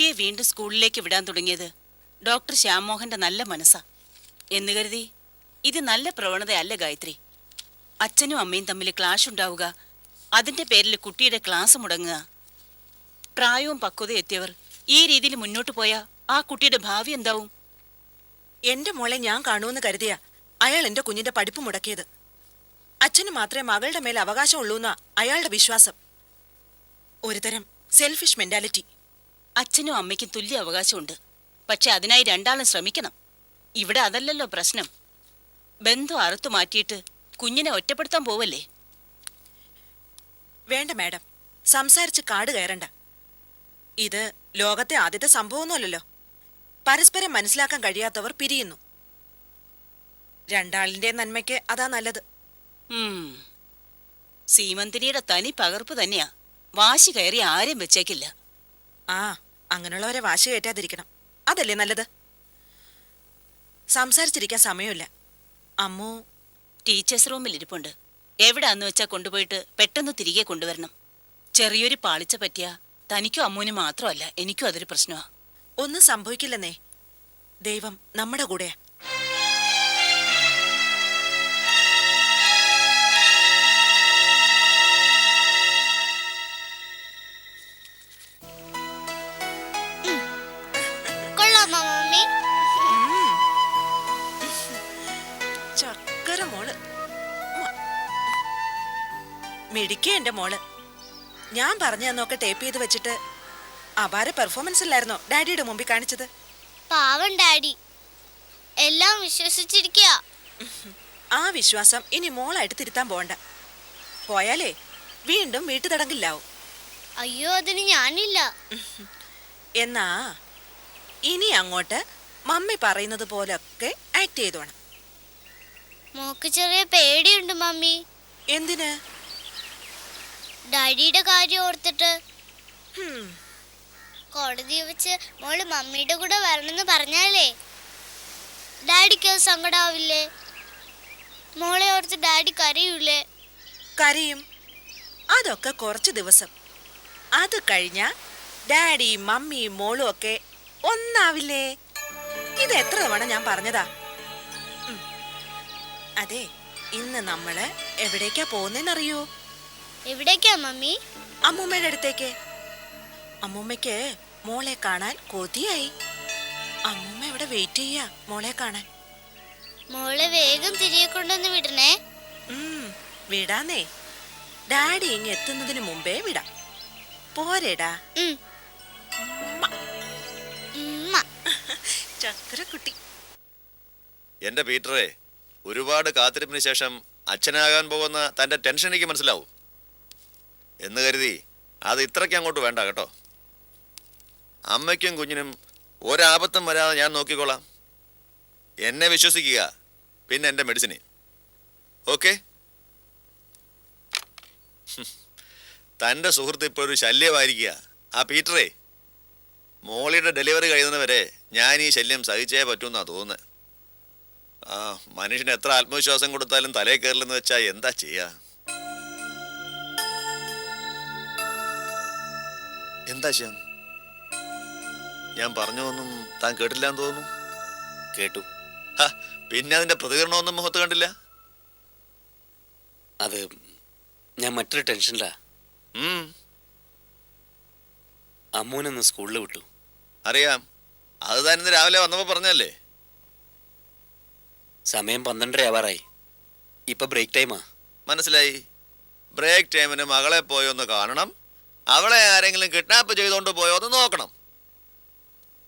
കുട്ടിയെ വീണ്ടും സ്കൂളിലേക്ക് വിടാൻ തുടങ്ങിയത് ഡോക്ടർ ശ്യാമോഹന്റെ നല്ല മനസ്സാ. എന്ന് കരുതി ഇത് നല്ല പ്രവണതയല്ല ഗായത്രി. അച്ഛനും അമ്മയും തമ്മിൽ ക്ലാഷ് ഉണ്ടാവുക അതിന്റെ പേരിൽ കുട്ടിയുടെ ക്ലാസ് മുടങ്ങുക. പ്രായവും പക്വതയും എത്തിയവർ ഈ രീതിയിൽ മുന്നോട്ട് പോയാ ആ കുട്ടിയുടെ ഭാവി എന്താവും? എന്റെ മോളെ ഞാൻ കാണുമെന്ന് കരുതിയ അയാൾ എന്റെ കുഞ്ഞിന്റെ പഠിപ്പ് മുടക്കിയത്. അച്ഛന് മാത്രമേ മകളുടെ മേൽ അവകാശമുള്ളൂന്നാ അയാളുടെ വിശ്വാസം. ഒരുതരം സെൽഫിഷ് മെന്റാലിറ്റി അച്ഛനും അമ്മയ്ക്കും തുല്യ അവകാശമുണ്ട്. പക്ഷെ അതിനായി രണ്ടാളും ശ്രമിക്കണം. ഇവിടെ അതല്ലല്ലോ പ്രശ്നം. ബന്ധം അറുത്തു മാറ്റിയിട്ട് കുഞ്ഞിനെ ഒറ്റപ്പെടുത്താൻ പോവല്ലേ? വേണ്ട മാഡം. സംസാരിച്ച് കാട് കയറണ്ട. ഇത് ലോകത്തെ ആദ്യത്തെ സംഭവമൊന്നുമല്ലല്ലോ. പരസ്പരം മനസ്സിലാക്കാൻ കഴിയാത്തവർ പിരിയുന്നു. രണ്ടാളിന്റെ നന്മയ്ക്ക് അതാ നല്ലത്. സീമന്തിനിയുടെ തനി പകർപ്പ് തന്നെയാ. വാശി കയറി ആരും വെച്ചേക്കില്ല. ആ അങ്ങനെയുള്ളവരെ വാശി കയറ്റാതിരിക്കണം. അതല്ലേ നല്ലത്? സംസാരിച്ചിരിക്കാൻ സമയമില്ല. അമ്മു ടീച്ചേഴ്സ് റൂമിൽ ഇരിപ്പുണ്ട്. എവിടാന്ന് വെച്ചാ കൊണ്ടുപോയിട്ട് പെട്ടെന്ന് തിരികെ കൊണ്ടുവരണം. ചെറിയൊരു പാളിച്ച പറ്റിയ തനിക്കും അമ്മൂനും മാത്രമല്ല എനിക്കും അതൊരു പ്രശ്നമാ. ഒന്നും സംഭവിക്കില്ലെന്നേ. ദൈവം നമ്മുടെ കൂടെയാ. ചക്കര മോൾ. മിടിക്കേ എന്റെ മോൾ. ഞാൻ പറഞ്ഞു തന്നൊക്കെ ടേപ്പ് ചെയ്ത് വെച്ചിട്ട് അപാര പെർഫോമൻസ് ഇല്ലായിരുന്നോ ഡാഡിയുടെ മുമ്പിൽ കാണിച്ചത്? പാവം ഡാഡി. എല്ലാം വിശ്വസിച്ചിരിക്കുക ആ വിശ്വാസം ഇനി മോളായിട്ട് തിരുത്താൻ പോണ്ട പോയാലേ വീണ്ടും വീട്ടു തടങ്കില്ലാവും. അയ്യോ അതിന് ഞാനില്ല. എന്നാ ഇനി അങ്ങോട്ട് മമ്മി പറയുന്നത് പോലൊക്കെ ആക്ട് ചെയ്തോണം. മോക്ക് ചെറിയ പേടിയുണ്ട് മമ്മി. എന്തിന്? ഡാഡിയുടെ കാര്യം ഓർത്തിട്ട്. കോടതി വെച്ച് മോൾ മമ്മിയുടെ കൂടെ വരണമെന്ന് പറഞ്ഞാലേ. ഡാഡിക്ക് അത് സങ്കടാവില്ലേ? മോളെ ഓർത്ത് ഡാഡി കരയൂലേ? കരയും. അതൊക്കെ കുറച്ച് ദിവസം. അത് കഴിഞ്ഞ ഡാഡിയും മമ്മിയും മോളും ഒക്കെ ഒന്നാവില്ലേ? ഇത് എത്ര തവണ ഞാൻ പറഞ്ഞതാ. അതെ ഇന്ന് നമ്മൾ എവിടേക്കാ അറിയോ എവിടേക്കാ മമ്മി? അമ്മൂമ്മയുടെ അടുത്തേക്ക്. അമ്മൂമ്മയ്ക്ക് മോളെ കാണാൻ കൊതിയായി. അമ്മൂമ്മ ഇവിടെ വെയിറ്റ് ചെയ്യാ മോളെ കാണാൻ. മോളെ വേഗം തിരികെ കൊണ്ടുവന്ന് വിടണേ. ഉം, വിടാന്നേ. ഡാഡി ഇങ്ങ് എത്തുന്നതിന് മുമ്പേ വിടാം. പോരേടാ. ചക്കരക്കുട്ടി എന്റെ പീറ്ററെ ഒരുപാട് കാത്തിരിപ്പിന് ശേഷം അച്ഛനാകാൻ പോകുന്ന തന്റെ ടെൻഷൻ എനിക്ക് മനസ്സിലാവും. എന്ന് കരുതി അത് ഇത്രയ്ക്ക് അങ്ങോട്ട് വേണ്ട കേട്ടോ. അമ്മയ്ക്കും കുഞ്ഞിനും ഒരാപത്തും വരാതെ ഞാൻ നോക്കിക്കോളാം. എന്നെ വിശ്വസിക്കുക പിന്നെ എന്റെ മെഡിസിന് ഓക്കെ തന്റെ സുഹൃത്ത് ഇപ്പോൾ ഒരു ശല്യമായിരിക്കുക. ആ പീറ്ററേ മോളിയുടെ ഡെലിവറി കഴിയുന്നവരെ ഞാൻ ഈ ശല്യം സഹിച്ചേ പറ്റൂന്നാണ് തോന്നുന്നത് ആ മനുഷ്യന് എത്ര ആത്മവിശ്വാസം കൊടുത്താലും തലേ കയറില്ലെന്ന് വെച്ചാ എന്താ ചെയ്യാ? എന്താ ശ്യാം ഞാൻ പറഞ്ഞു പറഞ്ഞൊന്നും താൻ കേട്ടില്ലാന്ന് തോന്നുന്നു. കേട്ടു. പിന്നെ അതിന്റെ പ്രതികരണമൊന്നും മുഖത്ത് കണ്ടില്ല? അത് ഞാൻ മറ്റൊരു ടെൻഷനിലാ. അമ്മൂനൊന്ന് സ്കൂളിൽ വിട്ടു. അറിയാം. അത് താൻ ഇന്ന് രാവിലെ വന്നപ്പോ പറഞ്ഞല്ലേ സമയം പന്ത്രണ്ടര ആവാറായി. ഇപ്പൊ ബ്രേക്ക് ടൈമാ മനസ്സിലായി? ബ്രേക്ക് ടൈമിന് മകളെ പോയൊന്ന് കാണണം. അവളെ ആരെങ്കിലും കിഡ്നാപ്പ് ചെയ്തോണ്ട് പോയോ ഒന്ന് നോക്കണം.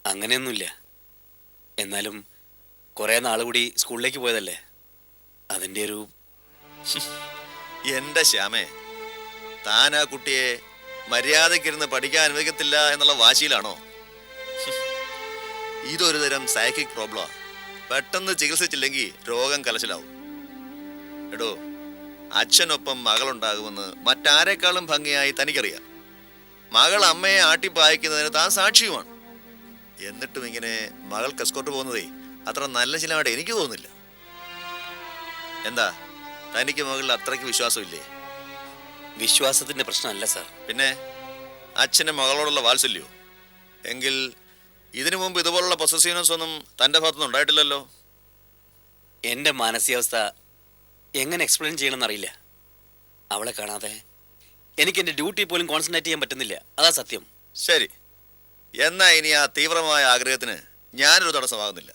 അങ്ങനെയൊന്നുമില്ല. എന്നാലും കുറെ നാൾ കൂടി സ്കൂളിലേക്ക് പോയതല്ലേ? അതിന്റെ ഒരു എന്റെ ശ്യാമേ താൻ ആ കുട്ടിയെ മര്യാദക്കിരുന്ന് പഠിക്കാൻ അനുവദിക്കത്തില്ല എന്നുള്ള വാശിയിലാണോ? ഇതൊരു തരം സൈക്കിക് പ്രോബ്ലമാ പെട്ടെന്ന് ചികിത്സിച്ചില്ലെങ്കിൽ രോഗം കലശലാവും. എടോ അച്ഛനൊപ്പം മകളുണ്ടാകുമെന്ന് മറ്റാരെക്കാളും ഭംഗിയായി തനിക്കറിയാം. മകൾ അമ്മയെ ആട്ടിപ്പായിക്കുന്നതിന് താൻ സാക്ഷിയുമാണ്. എന്നിട്ടും ഇങ്ങനെ മകൾക്ക് എസ്കോട്ട് പോകുന്നതേ അത്ര നല്ല ചിലവായിട്ട് എനിക്ക് തോന്നുന്നില്ല. എന്താ തനിക്ക് മകളിൽ അത്രയ്ക്ക് വിശ്വാസമില്ലേ? വിശ്വാസത്തിന്റെ പ്രശ്നമല്ല സാർ. പിന്നെ അച്ഛന് മകളോടുള്ള വാത്സല്യോ? എങ്കിൽ ഇതിനു മുമ്പ് ഇതുപോലുള്ള പൊസസീവ്നെസ് ഒന്നും തന്റെ ഭാഗത്തുനിന്ന് ഉണ്ടായിട്ടില്ലല്ലോ? എന്റെ മാനസികാവസ്ഥ എങ്ങനെ എക്സ്പ്ലെയിൻ ചെയ്യണമെന്ന് അറിയില്ല. അവളെ കാണാതെ എനിക്ക് എന്റെ ഡ്യൂട്ടി പോലും കോൺസെൻട്രേറ്റ് ചെയ്യാൻ പറ്റുന്നില്ല. അതാ സത്യം. ശരി. എന്നാ ഇനി ആ തീവ്രമായ ആഗ്രഹത്തിന് ഞാനൊരു തടസ്സമാകുന്നില്ല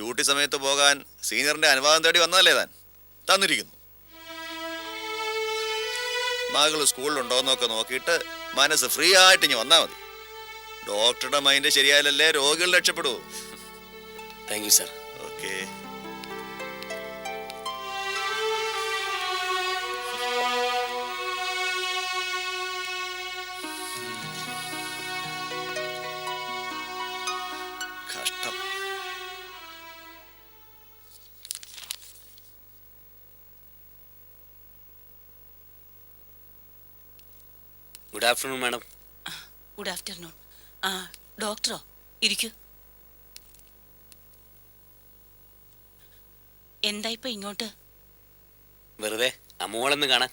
ഡ്യൂട്ടി സമയത്ത് പോകാൻ സീനിയറിന്റെ അനുവാദം തേടി വന്നതല്ലേ താൻ? തന്നിരിക്കുന്നു. മകൾ സ്കൂളിലുണ്ടോന്നൊക്കെ നോക്കിയിട്ട് മനസ്സ് ഫ്രീ ആയിട്ട് ഇനി വന്നാൽ മതി. ഡോക്ടറുടെ മൈൻഡ് ശരിയായാലല്ലേ രോഗികൾ രക്ഷപ്പെടൂ. താങ്ക് യു സാർ ഓക്കെ കഷ്ടം. Good afternoon madam good afternoon ആ ഡോക്ടറോ ഇരിക്കൂ. എന്താ ഇപ്പൊ ഇങ്ങോട്ട്? വെറുതെ അമ്മോളെന്ന് കാണാൻ.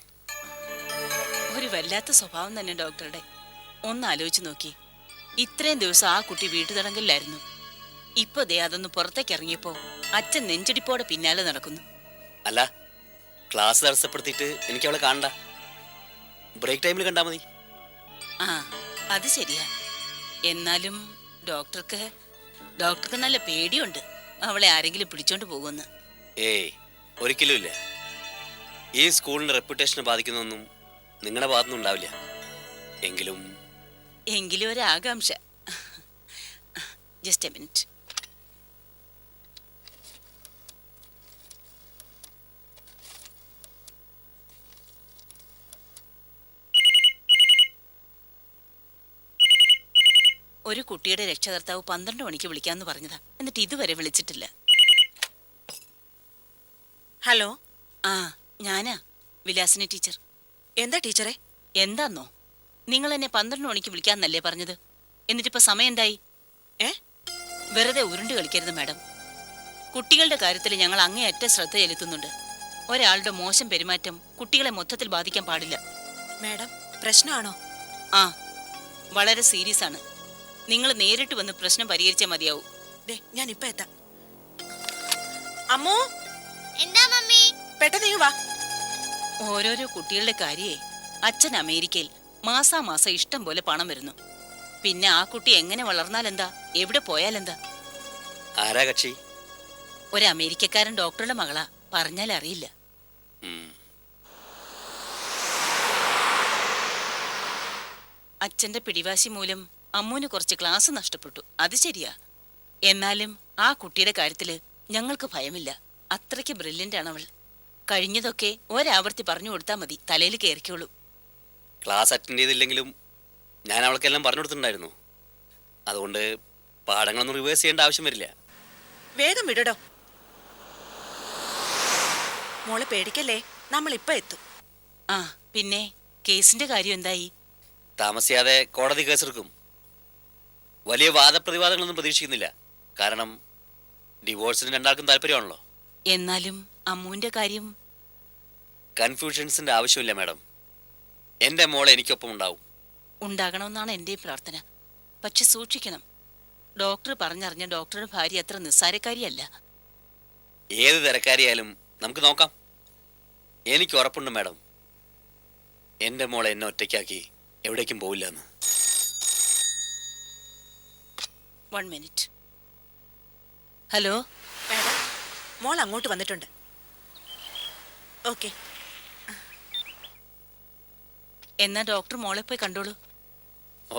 ഒരു വല്ലാത്ത സ്വഭാവം തന്നെ ഡോക്ടറുടെ. ഒന്ന് ആലോചിച്ച് നോക്കി. ഇത്രയും ദിവസം ആ കുട്ടി വീട്ടുതടങ്കലിലായിരുന്നു. ഇപ്പൊ ദേ അതൊന്ന് പുറത്തേക്ക് ഇറങ്ങിയപ്പോ അച്ഛൻ നെഞ്ചടിപ്പോടെ പിന്നാലെ നടക്കുന്നു. അല്ല ക്ലാസ് തടസ്സപ്പെടുത്തിയിട്ട് എനിക്ക് അവളെ കാണണ്ട. ബ്രേക്ക് ടൈമിൽ കണ്ടാ മതി. ആ അത് ശരിയാ. എന്നാലും ഡോക്ടർക്ക് ഡോക്ടർക്ക് നല്ല പേടിയുണ്ട്. അവളെ ആരെങ്കിലും പിടിച്ചോണ്ട് പോകുമെന്ന് ഏയ് ഒരിക്കലും ഇല്ല. ഈ സ്കൂളിന്റെ റെപ്യൂട്ടേഷനെ ബാധിക്കുന്നൊന്നും നിങ്ങളുടെ ഭാഗത്തുനിന്ന് ഉണ്ടാവില്ല. എങ്കിലും എങ്കിലും ഒരു ആകാംക്ഷ ജസ്റ്റ് എ മിനിറ്റ്. ഒരു കുട്ടിയുടെ രക്ഷകർത്താവ് പന്ത്രണ്ട് മണിക്ക് വിളിക്കാന്ന് പറഞ്ഞതാ. എന്നിട്ട് ഇതുവരെ വിളിച്ചിട്ടില്ല. ഹലോ? ആ ഞാനാ വിലാസിനി ടീച്ചർ. എന്താ ടീച്ചറെ? എന്താന്നോ? നിങ്ങൾ എന്നെ പന്ത്രണ്ട് മണിക്ക് വിളിക്കാന്നല്ലേ പറഞ്ഞത്? എന്നിട്ടിപ്പോ സമയം എന്തായി? ഏ? വെറുതെ ഉരുണ്ട് കളിക്കരുത് മാഡം. കുട്ടികളുടെ കാര്യത്തിൽ ഞങ്ങൾ അങ്ങേയറ്റ ശ്രദ്ധ ചെലുത്തുന്നുണ്ട്. ഒരാളുടെ മോശം പെരുമാറ്റം കുട്ടികളെ മൊത്തത്തിൽ ബാധിക്കാൻ പാടില്ല. മാഡം പ്രശ്നമാണോ? ആ വളരെ സീരിയസ് ആണ് നിങ്ങൾ നേരിട്ട് വന്ന് പ്രശ്നം പരിഹരിച്ചാൽ മതിയാവും. ദേ ഞാൻ ഇപ്പൊ എത്താം. അമ്മോ? എന്താ മമ്മി? പെട്ടെന്ന് വാ. ഓരോരോ കുട്ടികളുടെ കാര്യേ അച്ഛൻ അമേരിക്കയിൽ മാസാമാസം ഇഷ്ടം പോലെ പണം വരുന്നു. പിന്നെ ആ കുട്ടി എങ്ങനെ വളർന്നാലെന്താ? എവിടെ പോയാലെന്താ? ആരാ കക്ഷി? ഒരു അമേരിക്കക്കാരൻ ഡോക്ടറുടെ മകളാ. പറഞ്ഞാൽ അറിയില്ല. അച്ഛന്റെ പിടിവാശി മൂലം അമ്മൂന് കുറച്ച് ക്ലാസ് നഷ്ടപ്പെട്ടു. അത് ശരിയാ. എന്നാലും ആ കുട്ടിയുടെ കാര്യത്തിൽ ഞങ്ങൾക്ക് ഭയമില്ല. അത്രയ്ക്ക് ബ്രില്യന്റ് ആണ് അവൾ. കഴിഞ്ഞതൊക്കെ ഒരാവർത്തി പറഞ്ഞു കൊടുത്താൽ മതി. തലയിൽ കയറിക്കോളൂ. ക്ലാസ് അറ്റൻഡ് ചെയ്തില്ലെങ്കിലും ഞാൻ അവൾക്കെല്ലാം പറഞ്ഞു കൊടുത്തിട്ടുണ്ടായിരുന്നു. അതുകൊണ്ട് പാഠങ്ങളൊന്നും റിവേഴ്സ് ചെയ്യേണ്ട ആവശ്യം വരില്ല. വേഗം വിടടോ. മോളെ പേടിക്കല്ലേ? നമ്മൾ ഇപ്പൊ എത്തും. ആ പിന്നെ കേസിന്റെ കാര്യം എന്തായി? താമസിയാതെ കോടതി കേസെടുക്കും. വലിയ വാദപ്രതിവാദങ്ങളൊന്നും പ്രതീക്ഷിക്കുന്നില്ല. കാരണം ഡിവോഴ്സിന് രണ്ടാൾക്കും താല്പര്യമാണല്ലോ. എന്നാലും അമ്മുവിന്റെ കാര്യം കൺഫ്യൂഷൻസിന്റെ ആവശ്യമില്ല മാഡം. എന്റെ മോളെ എനിക്കൊപ്പം ഉണ്ടാവും. ഉണ്ടാകണമെന്നാണ് എന്റെയും പ്രാർത്ഥന. പക്ഷെ സൂക്ഷിക്കണം. ഡോക്ടർ പറഞ്ഞറിഞ്ഞ ഡോക്ടറുടെ ഭാര്യ അത്ര നിസ്സാരക്കാരിയല്ല. ഏത് തിരക്കാരിയായാലും നമുക്ക് നോക്കാം. എനിക്ക് ഉറപ്പുണ്ട് മാഡം. എന്റെ മോളെ എന്നെ ഒറ്റയ്ക്കാക്കി എവിടേക്കും പോവില്ല എന്ന് വൺ മിനിറ്റ് ഹലോ മാഡം മോൾ അങ്ങോട്ട് വന്നിട്ടുണ്ട്. ഓക്കെ എന്നാ ഡോക്ടർ മോളെ പോയി കണ്ടോളൂ.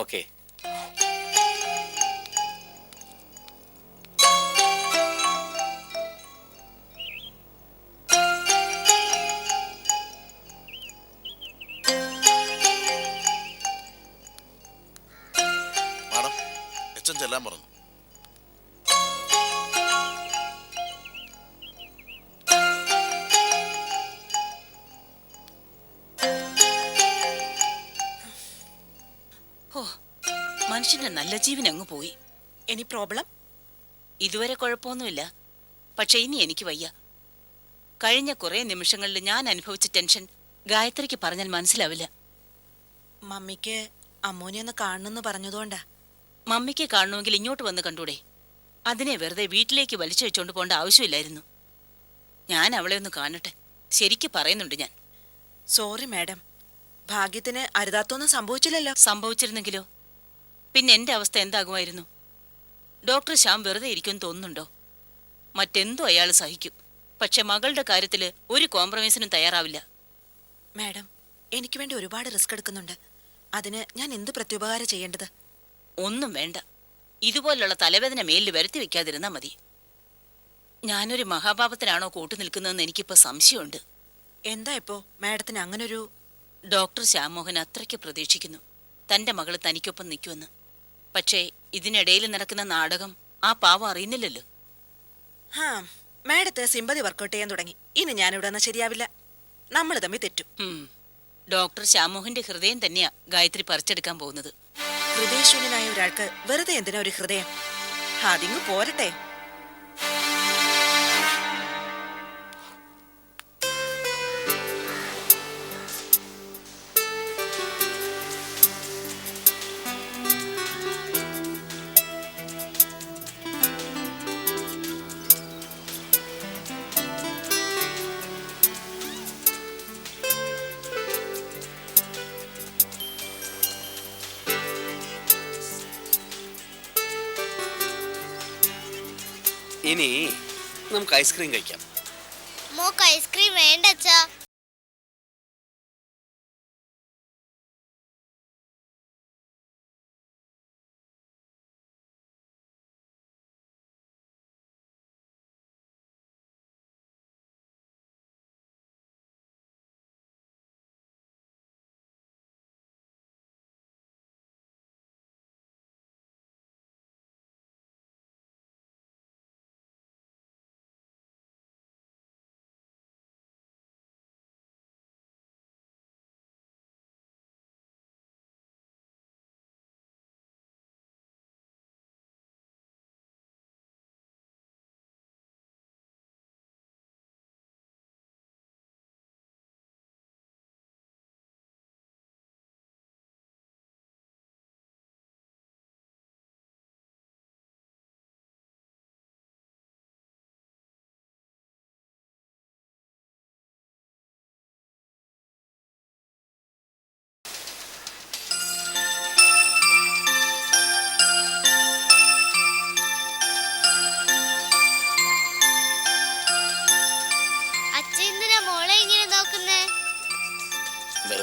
ഓക്കെ നല്ല ജീവൻ അങ്ങ് പോയി. Any problem? ഇതുവരെ കുഴപ്പമൊന്നുമില്ല. പക്ഷെ ഇനി എനിക്ക് വയ്യ. കഴിഞ്ഞ കുറെ നിമിഷങ്ങളിൽ ഞാൻ അനുഭവിച്ച ടെൻഷൻ ഗായത്രിക്ക് പറഞ്ഞാൽ മനസ്സിലാവില്ല. മമ്മിക്ക് അമ്മൂനെ ഒന്ന് കാണണമെന്ന് പറഞ്ഞതുകൊണ്ടാ. മമ്മിക്ക് കാണണമെങ്കിൽ ഇങ്ങോട്ട് വന്ന് കണ്ടൂടെ. അതിനെ വെറുതെ വീട്ടിലേക്ക് വലിച്ചു വെച്ചുകൊണ്ട് പോകേണ്ട ആവശ്യമില്ലായിരുന്നു. ഞാൻ അവളെ ഒന്ന് കാണട്ടെ. ശരിക്ക് പറയുന്നുണ്ട് ഞാൻ. Sorry madam. ഭാഗ്യത്തിന് അരുതാത്തൊന്നും സംഭവിച്ചില്ലല്ലോ. സംഭവിച്ചിരുന്നെങ്കിലോ? പിന്നെ എന്റെ അവസ്ഥ എന്താകുമായിരുന്നു? ഡോക്ടർ ശ്യാം വെറുതെ ഇരിക്കും തോന്നുന്നുണ്ടോ? മറ്റെന്തോ അയാൾ സഹിക്കും. പക്ഷെ മകളുടെ കാര്യത്തിൽ ഒരു കോംപ്രമൈസിനും തയ്യാറാവില്ല. മാഡം എനിക്ക് വേണ്ടി ഒരുപാട് റിസ്ക് എടുക്കുന്നുണ്ട്. അതിന് ഞാൻ എന്ത് പ്രത്യുപകാരം ചെയ്യേണ്ടത്? ഒന്നും വേണ്ട. ഇതുപോലുള്ള തലവേദന മേലിൽ വരുത്തി വെക്കാതിരുന്നാ മതി. ഞാനൊരു മഹാപാപത്തിനാണോ കൂട്ടു നിൽക്കുന്നതെന്ന് എനിക്കിപ്പോ സംശയമുണ്ട്. എന്താ ഇപ്പോ? മാഡത്തിന് അങ്ങനൊരു ഡോക്ടർ ശ്യാമോഹൻ അത്രയ്ക്ക് പ്രതീക്ഷിക്കുന്നു. തന്റെ മകൾ തനിക്കൊപ്പം നിൽക്കുമെന്ന് പക്ഷേ ഇതിനിടയിൽ നടക്കുന്ന നാടകം ആ പാവം അറിയുന്നില്ലല്ലോ. ഹാ മാഡത്തെ സിമ്പതി വർക്കൗട്ട് ചെയ്യാൻ തുടങ്ങി. ഇനി ഞാനിവിടെ നിന്ന് ശരിയാവില്ല. നമ്മൾ തമ്മിൽ തെറ്റും. ഉം. ഡോക്ടർ ശ്യാമോഹന്റെ ഹൃദയം തന്നെയാ ഗായത്രി പറിച്ചെടുക്കാൻ പോകുന്നത്. ഹൃദയശൂന്യനായ ഒരാൾക്ക് വെറുതെ എന്തിനാ ഒരു ഹൃദയം? അതിങ്ങ് പോരട്ടെ. ഇനി നമുക്ക് ഐസ്ക്രീം കഴിക്കാം. മോക്ക് ഐസ്ക്രീം വേണ്ട അച്ഛാ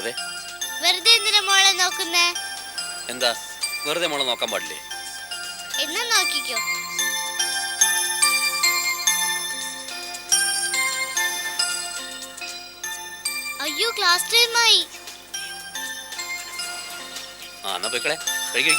വെറുതെ? വെറുതെ എന്തിനാ മോളെ നോക്കുന്നേ? എന്താ? വെറുതെ മോളെ നോക്കാൻ പാടില്ലേ? എന്നാ നോക്കിക്കോ. അയ്യോ ക്ലാസ് ടൈം ആയി. ആ എന്നാ പോയിക്കളെ. കഴിക്കും